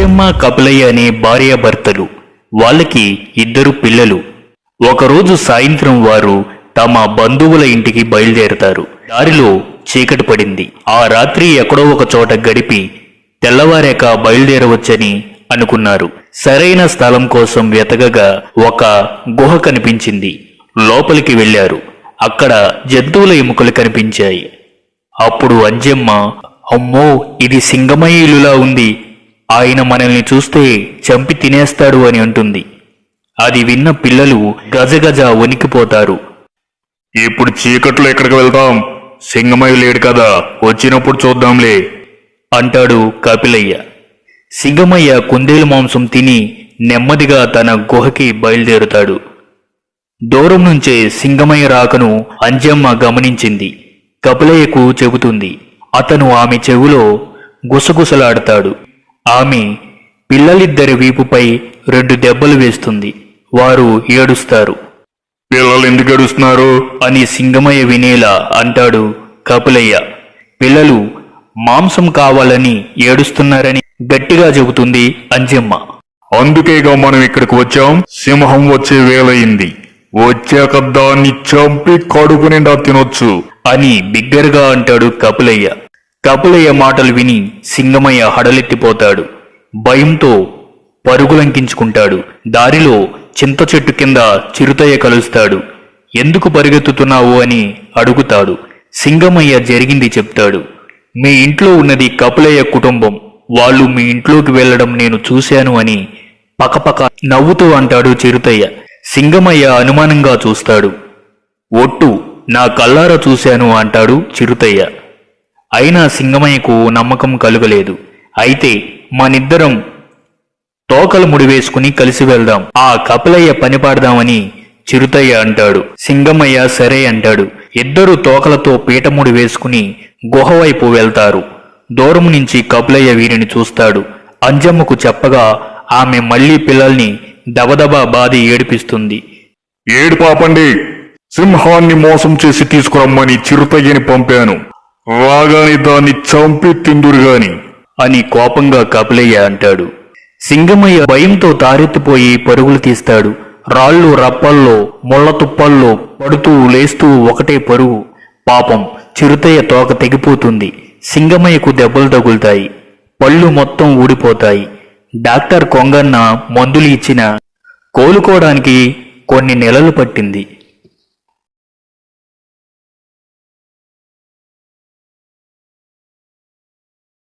అంజమ్మ కపిలయ్య అనే భార్యాభర్తలు వాళ్ళకి ఇద్దరు పిల్లలు. ఒకరోజు సాయంత్రం వారు తమ బంధువుల ఇంటికి బయలుదేరతారు. దారిలో చీకటి పడింది. ఆ రాత్రి ఎక్కడో ఒక చోట గడిపి తెల్లవారాక బయలుదేరవచ్చని అనుకున్నారు. సరైన స్థలం కోసం వెతకగా ఒక గుహ కనిపించింది. లోపలికి వెళ్ళారు అక్కడ జంతువుల ఎముకలు కనిపించాయి. అప్పుడు అంజమ్మ అమ్మో ఇది సింగమయ్య ఇల్లులా ఉంది. ఆయన మనల్ని చూస్తే చంపి తినేస్తాడు అని అంటుంది. అది విన్న పిల్లలు గజగజ వణికిపోతారు. ఇప్పుడు చీకట్లో ఎక్కడికి వెళ్తాం సింగమయ్య లేడు కదా వచ్చినప్పుడు చూద్దాంలే. అంటాడు కపిలయ్య. సింగమయ్య కుందేలు మాంసం తిని నెమ్మదిగా తన గుహకి బయలుదేరుతాడు. దూరం నుంచే సింగమయ్య రాకను అంజమ్మ గమనించింది. కపిలయ్యకు చెబుతుంది. అతను ఆమె చెవిలో గుసగుసలాడతాడు. ఆమె పిల్లలిద్దరి వీపుపై రెండు దెబ్బలు వేస్తుంది. వారు ఏడుస్తారు. పిల్లలు ఎందుకు ఏడుస్తున్నారు? అని సింగమయ్య వినేలా అంటాడు కపిలయ్య. పిల్లలు మాంసం కావాలని ఏడుస్తున్నారని గట్టిగా చెబుతుంది అంజమ్మ. అందుకేగా మనం ఇక్కడికి వచ్చాం. సింహం వచ్చే వేలయింది వచ్చాక దాన్ని చంపి కడుపు నిండా తినొచ్చు. అని బిగ్గరగా అంటాడు కపిలయ్య. కపులయ్య మాటలు విని సింగమయ్య హడలెత్తిపోతాడు. భయంతో పరుగులంకించుకుంటాడు. దారిలో చింత చెట్టు కింద చిరుతయ్య కలుస్తాడు. ఎందుకు పరిగెత్తుతున్నావు? అని అడుగుతాడు. సింగమయ్య జరిగింది చెప్తాడు. మీ ఇంట్లో ఉన్నది కపులయ్య కుటుంబం. వాళ్ళు మీ ఇంట్లోకి వెళ్ళడం నేను చూశాను అని పకపక నవ్వుతూ అంటాడు చిరుతయ్య. సింగమయ్య అనుమానంగా చూస్తాడు. ఒట్టు నా కల్లారా చూశాను అంటాడు చిరుతయ్య. అయినా సింగమయ్యకు నమ్మకం కలుగలేదు. అయితే మనిద్దరం తోకలు ముడివేసుకుని కలిసి వెళ్దాం. ఆ కపిలయ్య పనిపాడదామని చిరుతయ్య అంటాడు. సింగమయ్య సరే అంటాడు. ఇద్దరు తోకలతో పీటముడి వేసుకుని గుహవైపు వెళ్తారు. దూరం నుంచి కపిలయ్య వీరిని చూస్తాడు. అంజమ్మకు చెప్పగా ఆమె మళ్ళీ పిల్లల్ని దబదబా బాధి ఏడిపిస్తుంది. ఏడు పాపండి. సింహాన్ని మోసం చేసి తీసుకురమ్మని చిరుతయ్యని పంపాను. వాగాని దాన్ని చంపి తిందురుగాని అని కోపంగా కపిలయ్య అంటాడు. సింగమయ్య భయంతో తారెత్తిపోయి పరుగులు తీస్తాడు. రాళ్ళు రప్పల్లో ముళ్ళ తుప్పల్లో పడుతూ లేస్తూ ఒకటే పరుగు. పాపం చిరుతయ్య తోక తెగిపోతుంది. సింగమయ్యకు దెబ్బలు తగులుతాయి. పళ్ళు మొత్తం ఊడిపోతాయి. డాక్టర్ కొంగన్న మందులు ఇచ్చిన కోలుకోవడానికి కొన్ని నెలలు పట్టింది.